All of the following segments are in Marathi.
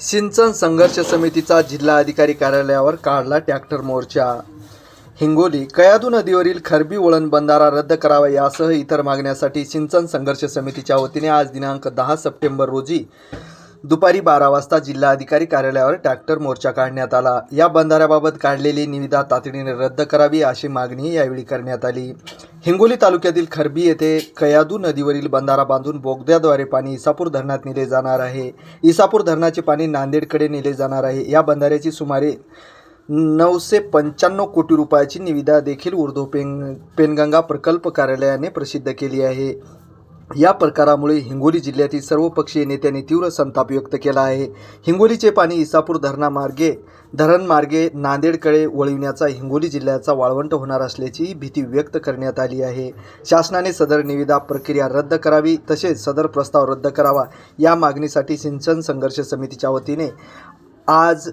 सिंचन संघर्ष समितीचा जिल्हा अधिकारी कार्यालयावर काढला ट्रॅक्टर मोर्चा. हिंगोली कयादू नदीवरील खरबी वळण बंधारा रद्द करावा यासह इतर मागण्यासाठी सिंचन संघर्ष समितीच्या वतीने आज दिनांक दहा सप्टेंबर रोजी दुपारी बारा वाजता जिल्हा अधिकारी कार्यालयावर ट्रॅक्टर मोर्चा काढण्यात आला. या बंधाऱ्याबाबत काढलेली निविदा तातडीने रद्द करावी अशी मागणी यावेळी करण्यात आली. हिंगोली तालुक्यातील खरबी येथे कयादू नदीवरील बंधारा बांधून बोगद्याद्वारे पाणी इसापूर धरणात नेले जाणार आहे. इसापूर धरणाचे पाणी नांदेडकडे नेले जाणार आहे. या बंधाऱ्याची सुमारे नऊशे पंच्याण्णव कोटी रुपयाची निविदा देखील उर्दू पेन पेनगंगा प्रकल्प कार्यालयाने प्रसिद्ध केली आहे. या प्रकारामुळे हिंगोली जिल्ह्यातील सर्व पक्षीय नेत्यांनी तीव्र संताप व्यक्त केला आहे. हिंगोलीचे पाणी इसापूर धरणामार्गे धरणमार्गे नांदेडकडे वळविण्याचा हिंगोली जिल्ह्याचा वाळवंट होणार असल्याचीही भीती व्यक्त करण्यात आली आहे. शासनाने सदर निविदा प्रक्रिया रद्द करावी तसेच सदर प्रस्ताव रद्द करावा या मागणीसाठी सिंचन संघर्ष समितीच्या वतीने आज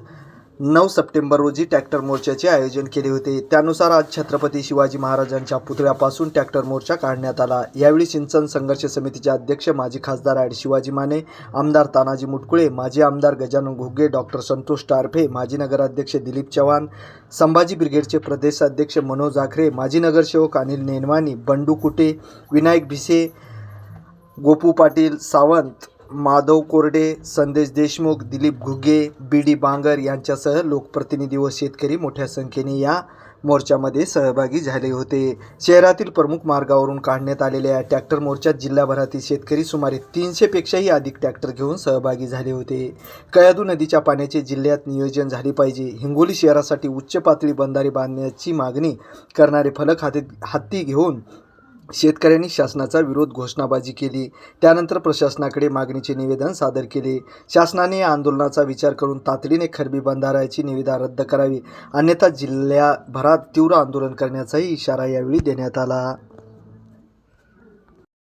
नऊ सप्टेंबर रोजी ट्रॅक्टर मोर्चाचे आयोजन केले होते. त्यानुसार आज छत्रपती शिवाजी महाराजांच्या पुतळ्यापासून ट्रॅक्टर मोर्चा काढण्यात आला. यावेळी सिंचन संघर्ष समितीचे अध्यक्ष माजी खासदार ॲड शिवाजी माने आमदार तानाजी मुटकुळे माजी आमदार गजानन घुगे डॉक्टर संतोष टारफे माजी नगराध्यक्ष दिलीप चव्हाण संभाजी ब्रिगेडचे प्रदेशाध्यक्ष मनोज आखरे माजी नगरसेवक अनिल नेनवानी बंडू कुटे विनायक भिसे गोपू पाटील सावंत माधव कोरडे संदेश देशमुख दिलीप घुगे बी डी बांगर यांच्यासह लोकप्रतिनिधी व शेतकरी मोठ्या संख्येने या मोर्चामध्ये सहभागी झाले होते. शहरातील प्रमुख मार्गावरून काढण्यात आलेल्या या ट्रॅक्टर मोर्चात जिल्हाभरातील शेतकरी सुमारे तीनशेपेक्षाही अधिक ट्रॅक्टर घेऊन सहभागी झाले होते. कयादू नदीच्या पाण्याचे जिल्ह्यात नियोजन झाले पाहिजे. हिंगोली शहरासाठी उच्च पातळी बंधारे बांधण्याची मागणी करणारे फलक हाती हाती घेऊन शेतकऱ्यांनी शासनाचा विरोध घोषणाबाजी केली. त्यानंतर प्रशासनाकडे मागणीचे निवेदन सादर केले. शासनाने या आंदोलनाचा विचार करून तातडीने खरबी बंधाऱ्याची निविदा रद्द करावी. अन्यथा जिल्ह्याभरात तीव्र आंदोलन करण्याचाही इशारा यावेळी देण्यात आला.